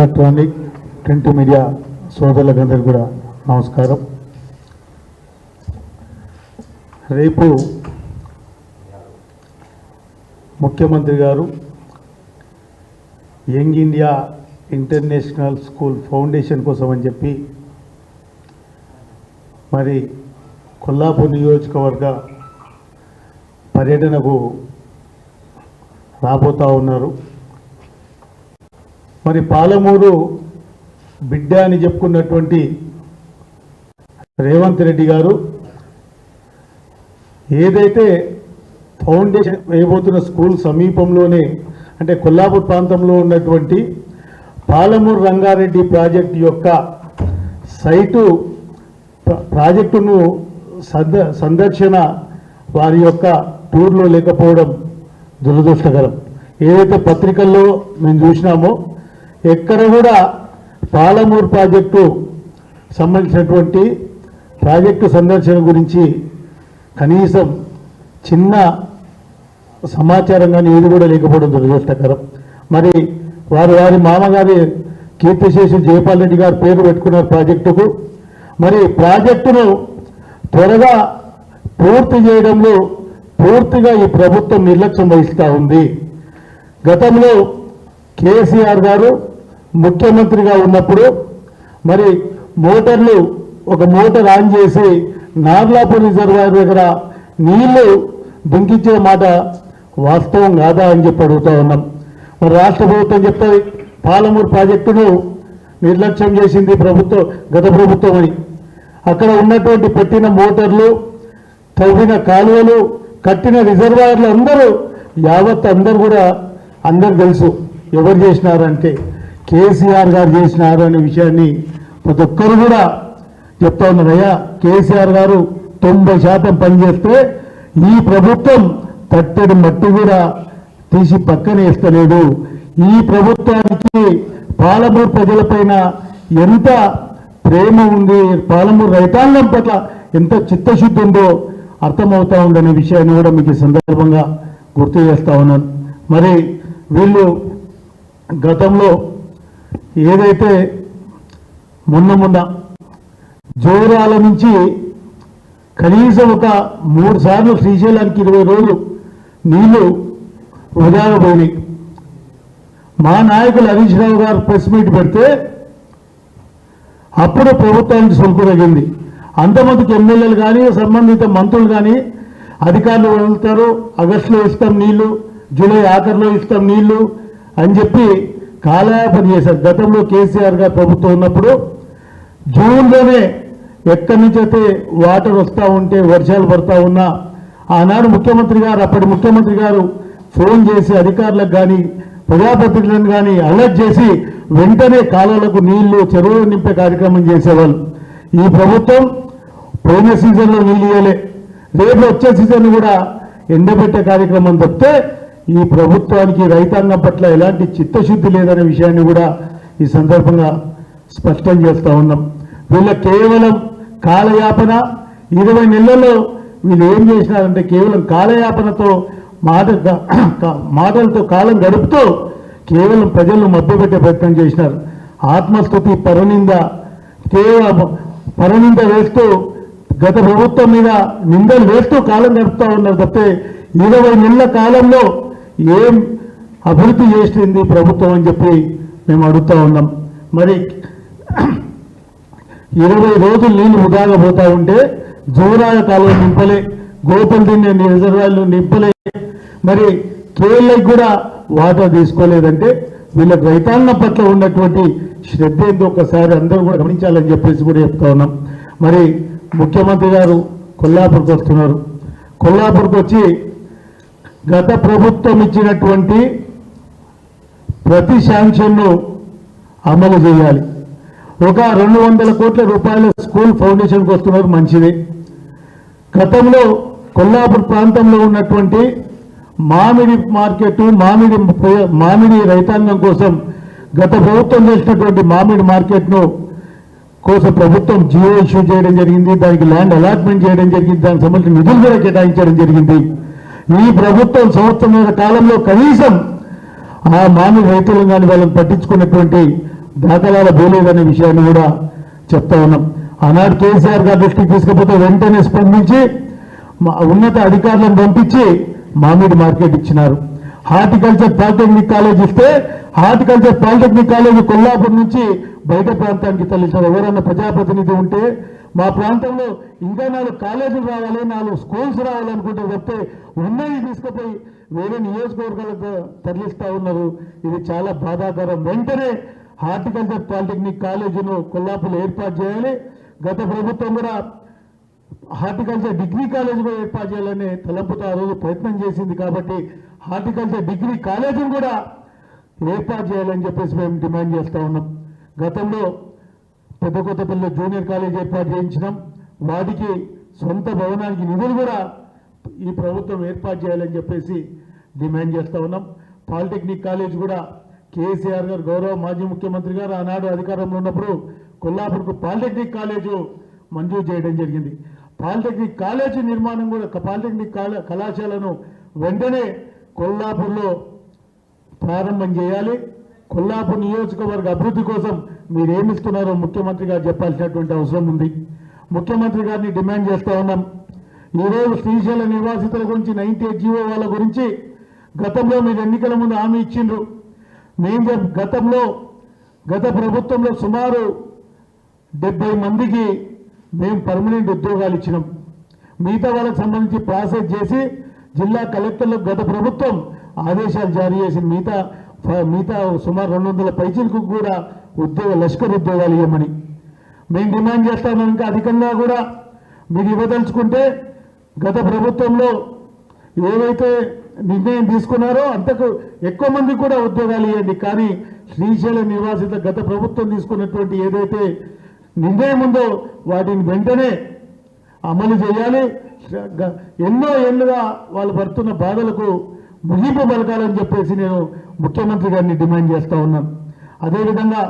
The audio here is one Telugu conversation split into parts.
ఎలక్ట్రానిక్ ప్రింట్ మీడియా సోదరులకందరికీ కూడా నమస్కారం. రేపు ముఖ్యమంత్రి గారు young India international school foundation కోసం అని చెప్పి మరి కొల్లాపూర్ నియోజకవర్గ పర్యటనకు రాబోతా ఉన్నారు. మరి పాలమూరు బిడ్డ అని చెప్పుకున్నటువంటి రేవంత్ రెడ్డి గారు ఏదైతే ఫౌండేషన్ వేయబోతున్న స్కూల్ సమీపంలోనే అంటే కొల్లాపూర్ ప్రాంతంలో ఉన్నటువంటి పాలమూరు రంగారెడ్డి ప్రాజెక్టు యొక్క సైటు ప్రాజెక్టును సంద సందర్శన వారి యొక్క టూర్లో లేకపోవడం దురదృష్టకరం. ఏదైతే పత్రికల్లో మేము చూసినామో ఎక్కడ కూడా పాలమూరు ప్రాజెక్టు సంబంధించినటువంటి ప్రాజెక్టు సందర్శన గురించి కనీసం చిన్న సమాచారం కానీ ఏది కూడా లేకపోవడం దురదృష్టకరం. మరి వారు వారి మామగారి కీర్తిశేషి జయపాల్ రెడ్డి గారు పేరు పెట్టుకున్నారు ప్రాజెక్టుకు మరి ప్రాజెక్టును త్వరగా పూర్తి చేయడంలో పూర్తిగా ఈ ప్రభుత్వం నిర్లక్ష్యం వహిస్తూ ఉంది. గతంలో కేసీఆర్ గారు ముఖ్యమంత్రిగా ఉన్నప్పుడు మరి మోటార్లు ఒక మోటార్ ఆన్ చేసి నార్లాపూర్ రిజర్వాయర్ దగ్గర నీళ్ళు దుంకించిన మాట వాస్తవం కాదా అని చెప్పి అడుగుతా ఉన్నాం. మరి రాష్ట్ర ప్రభుత్వం చెప్తుంది పాలమూరు ప్రాజెక్టును నిర్లక్ష్యం చేసింది ప్రభుత్వం గత ప్రభుత్వం అని. అక్కడ ఉన్నటువంటి పెట్టిన మోటార్లు తవ్విన కాలువలు కట్టిన రిజర్వాయర్లు అందరూ యావత్ అందరు కూడా అందరు తెలుసు ఎవరు చేసినారంటే కేసీఆర్ గారు చేసినారు అనే విషయాన్ని ప్రతి ఒక్కరు కూడా చెప్తా ఉన్నారయ్యా కేసీఆర్ గారు తొంభై శాతం పనిచేస్తే ఈ ప్రభుత్వం తట్టడి మట్టి కూడా తీసి పక్కన వేస్తలేడు ఈ ప్రభుత్వానికి పాలమూరు ప్రజలపైన ఎంత ప్రేమ ఉంది పాలమూరు రైతాంగం పట్ల ఎంత చిత్తశుద్ధి ఉందో అర్థమవుతా ఉందనే విషయాన్ని కూడా మీకు సందర్భంగా గుర్తు చేస్తా ఉన్నాను. మరి వీళ్ళు గతంలో ఏదైతే మొన్న మొన్న జోరాల నుంచి కనీసం ఒక మూడు సార్లు శ్రీశైలానికి ఇరవై రోజులు నీళ్ళు వృధాగా పోయినాయి మా నాయకులు హరీష్ రావు గారు ప్రెస్ మీట్ పెడితే అప్పుడు ప్రభుత్వానికి సొలుపు తగ్గింది అంతమందికి ఎమ్మెల్యేలు కానీ సంబంధిత మంత్రులు కానీ అధికారులు వదులుతారు ఆగస్టులో ఇస్తాం నీళ్ళు జూలై ఆఖరిలో ఇస్తాం నీళ్ళు అని చెప్పి కాలయాపన చేశారు గతంలో కేసీఆర్ గారు ప్రభుత్వం ఉన్నప్పుడు జూన్లోనే ఎక్కడి నుంచి అయితే వాటర్ వస్తూ ఉంటే వర్షాలు పడతా ఉన్నా ఆనాడు ముఖ్యమంత్రి గారు అప్పటి ముఖ్యమంత్రి గారు ఫోన్ చేసి అధికారులకు కానీ ప్రజాప్రతినిధులను కానీ అలర్ట్ చేసి వెంటనే కాలాలకు నీళ్ళు చెరువులు నింపే కార్యక్రమం చేసేవాళ్ళు. ఈ ప్రభుత్వం పోయిన సీజన్లో నీళ్ళు ఇవ్వలే. రేపు వచ్చే సీజన్ కూడా ఎండబెట్టే కార్యక్రమం తప్పితే ఈ ప్రభుత్వానికి రైతాంగం పట్ల ఎలాంటి చిత్తశుద్ధి లేదనే విషయాన్ని కూడా ఈ సందర్భంగా స్పష్టం చేస్తూ ఉన్నాం. వీళ్ళ కేవలం కాలయాపన ఇరవై నెలల్లో వీళ్ళు ఏం చేసినారంటే కేవలం కాలయాపనతో మాట మాటలతో కాలం గడుపుతూ కేవలం ప్రజలను మభ్యపెట్టే ప్రయత్నం చేసినారు. ఆత్మస్థుతి పరనింద కేవలం పరనింద వేస్తూ గత ప్రభుత్వం మీద నిందలు వేస్తూ కాలం గడుపుతూ ఉన్నారు తప్పితే ఇరవై నెలల కాలంలో ఏం అభివృద్ధి చేసింది ప్రభుత్వం అని చెప్పి మేము అడుగుతా ఉన్నాం. మరి ఇరవై రోజులు నీళ్ళు వృధాగా పోతా ఉంటే జోరాల కాలువ నింపలే గోపల్ తిన్నే రిజర్వాయర్లు నింపలే. మరి కేళ్ళకి కూడా వాటర్ తీసుకోలేదంటే వీళ్ళ రైతాంగం పట్ల ఉన్నటువంటి శ్రద్ధ ఏందో ఒకసారి అందరూ కూడా గమనించాలని చెప్పేసి కూడా చెప్తా ఉన్నాం. మరి ముఖ్యమంత్రి గారు కొల్లాపూర్కి వస్తున్నారు. కొల్లాపూర్కి వచ్చి గత ప్రభుత్వం ఇచ్చినటువంటి ప్రతి శాంక్షన్ను అమలు చేయాలి. ఒక రెండు వందల కోట్ల రూపాయల స్కూల్ ఫౌండేషన్కి వస్తున్నారు మంచిది గతంలో కొల్లాపూర్ ప్రాంతంలో ఉన్నటువంటి మామిడి మార్కెట్ మామిడి మామిడి రైతాంగం కోసం గత ప్రభుత్వం చేసినటువంటి మామిడి మార్కెట్ను కోసం ప్రభుత్వం జియో ఇష్యూ చేయడం జరిగింది దానికి ల్యాండ్ అలాట్మెంట్ చేయడం జరిగింది దానికి సంబంధించిన నిధులు కూడా కేటాయించడం జరిగింది. ఈ ప్రభుత్వం సంవత్సరం కాలంలో కనీసం ఆ మామిడి రైతులను కానీ వాళ్ళని పట్టించుకున్నటువంటి దాఖలాల పోలేదనే విషయాన్ని కూడా చెప్తా ఉన్నాం. ఆనాడు కేసీఆర్ గారి దృష్టికి తీసుకపోతే వెంటనే స్పందించి ఉన్నత అధికారులను పంపించి మామిడి మార్కెట్ ఇచ్చినారు. హార్టికల్చర్ పాలిటెక్నిక్ కాలేజ్ ఇస్తే హార్టికల్చర్ పాలిటెక్నిక్ కాలేజ్ కొల్లాపూర్ నుంచి బయట ప్రాంతానికి తరలించారు. ఎవరైనా ప్రజాప్రతినిధి ఉంటే మా ప్రాంతంలో ఇంకా నాలుగు కాలేజీలు రావాలి నాలుగు స్కూల్స్ రావాలనుకుంటే చెప్తే ఉన్నవి తీసుకుపోయి వేరే నియోజకవర్గాలకు తరలిస్తూ ఉన్నారు. ఇది చాలా బాధాకరం. వెంటనే హార్టికల్చర్ పాలిటెక్నిక్ కాలేజీను కొల్లాపులు ఏర్పాటు చేయాలి. గత ప్రభుత్వం కూడా హార్టికల్చర్ డిగ్రీ కాలేజ్ కూడా ఏర్పాటు చేయాలని తలంపుతో ఆ రోజు ప్రయత్నం చేసింది కాబట్టి హార్టికల్చర్ డిగ్రీ కాలేజీని కూడా ఏర్పాటు చేయాలని చెప్పేసి మేము డిమాండ్ చేస్తూ ఉన్నాం. గతంలో పెద్ద కొత్తపల్లిలో జూనియర్ కాలేజ్ ఏర్పాటు చేయించినాం. వాటికి సొంత భవనానికి నిధులు కూడా ఈ ప్రభుత్వం ఏర్పాటు చేయాలని చెప్పేసి డిమాండ్ చేస్తూ ఉన్నాం. పాలిటెక్నిక్ కాలేజ్ కూడా కేసీఆర్ గారు గౌరవ మాజీ ముఖ్యమంత్రి గారు ఆనాడు అధికారంలో ఉన్నప్పుడు కొల్లాపూర్కు పాలిటెక్నిక్ కాలేజు మంజూరు చేయడం జరిగింది. పాలిటెక్నిక్ కాలేజీ నిర్మాణం కూడా పాలిటెక్నిక్ కళాశాలను వెంటనే కొల్లాపూర్లో ప్రారంభం చేయాలి. కొల్లాపూర్ నియోజకవర్గ అభివృద్ధి కోసం మీరు ఏమిస్తున్నారో ముఖ్యమంత్రి గారు చెప్పాల్సినటువంటి అవసరం ఉంది. ముఖ్యమంత్రి గారిని డిమాండ్ చేస్తూ ఉన్నాం. ఈరోజు శ్రీశైల నివాసితుల గురించి నైన్టీ ఎయిట్ జీవో వాళ్ళ గురించి గతంలో మీరు ఎన్నికల ముందు హామీ ఇచ్చిండ్రు. మేము గతంలో గత ప్రభుత్వంలో సుమారు డెబ్బై మందికి మేము పర్మనెంట్ ఉద్యోగాలు ఇచ్చినాం. మిగతా వాళ్ళకి సంబంధించి ప్రాసెస్ చేసి జిల్లా కలెక్టర్లకు గత ప్రభుత్వం ఆదేశాలు జారీ చేసి మిగతా మిగతా సుమారు రెండు వందల పైచీలకు కూడా ఉద్యోగ లష్కర్ ఉద్యోగాలు ఇవ్వమని. మేము డిమాండ్ చేస్తాము ఇంకా అధికంగా కూడా మీరు ఇవ్వదలుచుకుంటే గత ప్రభుత్వంలో ఏవైతే నిర్ణయం తీసుకున్నారో అంతకు ఎక్కువ మంది కూడా ఉద్యోగాలు ఇవ్వండి. కానీ శ్రీశైల నివాసిత గత ప్రభుత్వం తీసుకున్నటువంటి ఏదైతే నిర్ణయం ఉందో వాటిని వెంటనే అమలు చేయాలి. ఎన్నో ఏళ్ళుగా వాళ్ళు పడుతున్న బాధలకు ముగింపు పలకాలని చెప్పేసి నేను ముఖ్యమంత్రి గారిని డిమాండ్ చేస్తూ ఉన్నాను అదేవిధంగా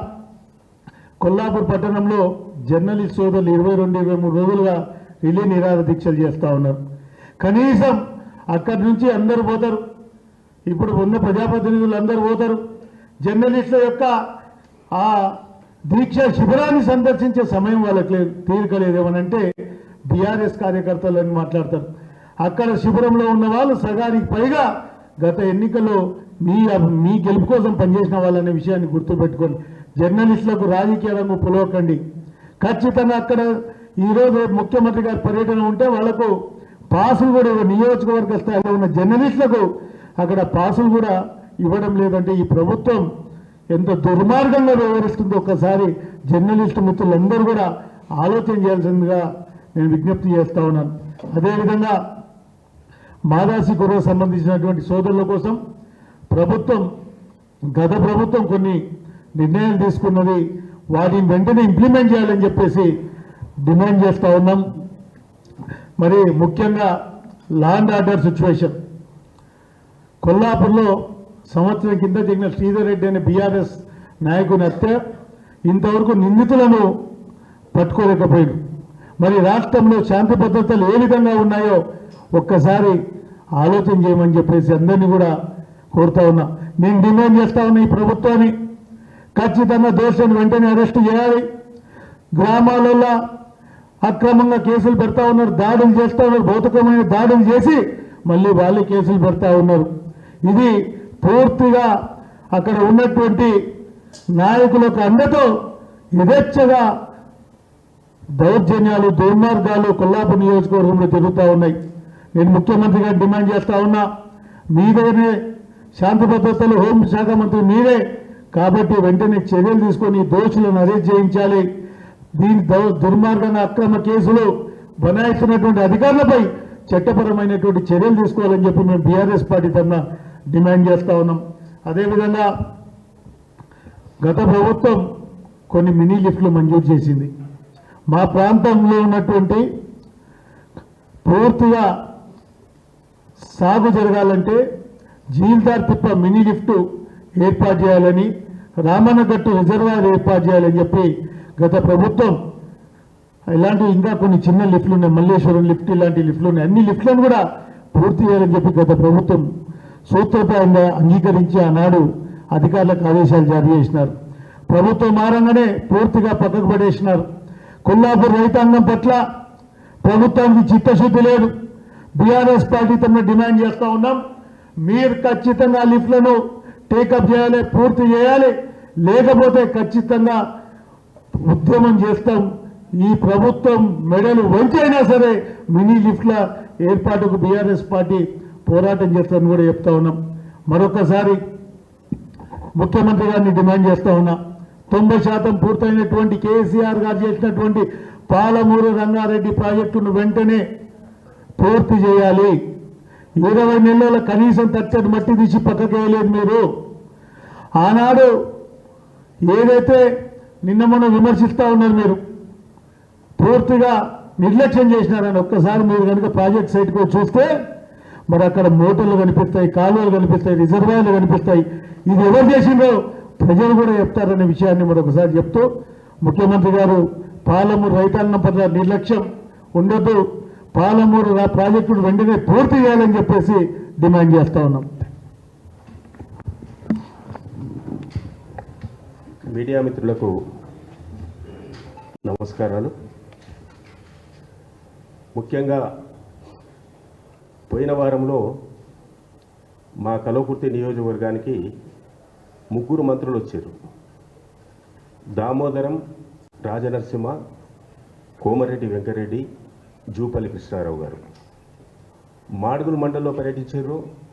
కొల్లాపూర్ పట్టణంలో జర్నలిస్ట్ సోదరులు ఇరవై రెండు ఇరవై మూడు రోజులుగా రిలే నిరాధ దీక్షలు చేస్తూ ఉన్నారు. కనీసం అక్కడి నుంచి అందరూ పోతారు. ఇప్పుడు ఉన్న ప్రజాప్రతినిధులు అందరూ పోతారు. జర్నలిస్టుల యొక్క ఆ దీక్ష శిబిరాన్ని సందర్శించే సమయం వాళ్ళకి లేదు తీరిక లేదు ఏమనంటే బీఆర్ఎస్ కార్యకర్తలు అని మాట్లాడతారు. అక్కడ శిబిరంలో ఉన్న వాళ్ళు సగానికి పైగా గత ఎన్నికల్లో మీ మీ గెలుపు కోసం పనిచేసిన వాళ్ళనే విషయాన్ని గుర్తుపెట్టుకోండి. జర్నలిస్టులకు రాజకీయ రంగు పులవకండి. ఖచ్చితంగా అక్కడ ఈరోజు ముఖ్యమంత్రి గారి పర్యటన ఉంటే వాళ్ళకు పాసులు కూడా నియోజకవర్గ స్థాయిలో ఉన్న జర్నలిస్టులకు అక్కడ పాసులు కూడా ఇవ్వడం లేదంటే ఈ ప్రభుత్వం ఎంత దుర్మార్గంగా వ్యవహరిస్తుందో ఒక్కసారి జర్నలిస్టు మిత్రులందరూ కూడా ఆలోచన చేయాల్సిందిగా నేను విజ్ఞప్తి చేస్తా ఉన్నాను. అదేవిధంగా మాదాసి గురువు సంబంధించినటువంటి సోదరుల కోసం ప్రభుత్వం గత ప్రభుత్వం కొన్ని నిర్ణయాలు తీసుకున్నది. వాటిని వెంటనే ఇంప్లిమెంట్ చేయాలని చెప్పేసి డిమాండ్ చేస్తూ ఉన్నాం. మరి ముఖ్యంగా లాండ్ ఆర్డర్ సిచ్యువేషన్ కొల్లాపూర్లో సంవత్సరం కింద జరిగిన శ్రీధర్ రెడ్డి అనే బీఆర్ఎస్ నాయకుని హత్య. ఇంతవరకు నిందితులను పట్టుకోలేకపోయాడు మరి రాష్ట్రంలో శాంతి భద్రతలు ఏ విధంగా ఉన్నాయో ఒక్కసారి ఆలోచన చేయమని చెప్పేసి అందరినీ కూడా కోరుతా ఉన్నా. నేను డిమాండ్ చేస్తా ఉన్నా ఈ ప్రభుత్వాన్ని. ఖచ్చితంగా దోషులను వెంటనే అరెస్ట్ చేయాలి. గ్రామాలలో అక్రమంగా కేసులు పెడతా ఉన్నారు దాడులు చేస్తా ఉన్నారు భౌతికమైన దాడులు చేసి మళ్ళీ వాళ్ళే కేసులు పెడతా ఉన్నారు. ఇది పూర్తిగా అక్కడ ఉన్నటువంటి నాయకులకు అండతో యథేచ్ఛగా దౌర్జన్యాలు దుర్మార్గాలు కొల్లాపూర్ నియోజకవర్గంలో జరుగుతూ ఉన్నాయి. నేను ముఖ్యమంత్రి గారు డిమాండ్ చేస్తూ ఉన్నా మీదనే శాంతి భద్రతలు హోం శాఖ మంత్రి మీరే. కాబట్టి వెంటనే చర్యలు తీసుకొని దోషులను అరెస్ట్ చేయించాలి. దీని దౌ- దుర్మార్గంగా అక్రమ కేసులు బనాయిస్తున్నటువంటి అధికారులపై చట్టపరమైనటువంటి చర్యలు తీసుకోవాలని చెప్పి మేము బీఆర్ఎస్ పార్టీ తరఫున డిమాండ్ చేస్తూ ఉన్నాం. అదేవిధంగా గత ప్రభుత్వం కొన్ని మినీ లిఫ్ట్లు మంజూరు చేసింది. మా ప్రాంతంలో ఉన్నటువంటి పూర్తిగా సాగు జరగాలంటే జీల్దార్ తిప్ప మినీ లిఫ్ట్ ఏర్పాటు చేయాలని రామన్నగట్టు రిజర్వాయర్ ఏర్పాటు చేయాలని చెప్పి గత ప్రభుత్వం ఇలాంటివి ఇంకా కొన్ని చిన్న లిఫ్ట్లు ఉన్నాయి. మల్లేశ్వరం లిఫ్ట్ ఇలాంటి లిఫ్ట్లు ఉన్నాయి. అన్ని లిఫ్ట్లను కూడా పూర్తి చేయాలని చెప్పి గత ప్రభుత్వం సూత్రప్రాయంగా అంగీకరించి ఆనాడు అధికారులకు ఆదేశాలు జారీ చేసినారు. ప్రభుత్వం మారంగానే పూర్తిగా పక్కకు పడేసినారు. కొల్లాపూర్ రైతాంగం పట్ల ప్రభుత్వానికి చిత్తశుద్ధి లేదు. బీఆర్ఎస్ పార్టీ తమ డిమాండ్ చేస్తూ ఉన్నాం. మీరు ఖచ్చితంగా లిఫ్ట్లను టేకప్ చేయాలి పూర్తి చేయాలి. లేకపోతే ఖచ్చితంగా ఉద్యమం చేస్తాం. ఈ ప్రభుత్వం మెడలు వంచైనా సరే మినీ లిఫ్ట్ల ఏర్పాటుకు బీఆర్ఎస్ పార్టీ పోరాటం చేస్తామని కూడా చెప్తా ఉన్నాం. మరొకసారి ముఖ్యమంత్రి గారిని డిమాండ్ చేస్తా ఉన్నా. తొంభై శాతం పూర్తయినటువంటి కేసీఆర్ గారు చేసినటువంటి పాలమూరు రంగారెడ్డి ప్రాజెక్టును వెంటనే పూర్తి చేయాలి. ఇరవై నెలల కనీసం తచ్చని మట్టి తీసి పక్కకేయలేదు మీరు. ఆనాడు ఏదైతే నిన్న మనం విమర్శిస్తూ ఉన్నారు మీరు పూర్తిగా నిర్లక్ష్యం చేసినారని ఒక్కసారి మీరు కనుక ప్రాజెక్ట్ సైట్కి చూస్తే మరి అక్కడ మోటార్లు కనిపిస్తాయి కాలువలు కనిపిస్తాయి రిజర్వాయర్లు కనిపిస్తాయి. ఇది ఎవరు చేసిందో ప్రజలు కూడా చెప్తారనే విషయాన్ని మరొకసారి చెప్తూ ముఖ్యమంత్రి గారు పాలమూరు రైతాంగం పట్ల నిర్లక్ష్యం ఉండదు పాలమూరు రా- ప్రాజెక్టును వెంటనే పూర్తి చేయాలని చెప్పేసి డిమాండ్ చేస్తా ఉన్నాం. మీడియా మిత్రులకు నమస్కారాలు. ముఖ్యంగా పోయిన వారంలో మా కలవకుర్తి నియోజకవర్గానికి ముగ్గురు మంత్రులు వచ్చారు. దామోదరం రాజనరసింహ కోమరెడ్డి వెంకరెడ్డి జూపల్లి కృష్ణారావు గారు. మాడుగుల మండలంలో పర్యటించారు.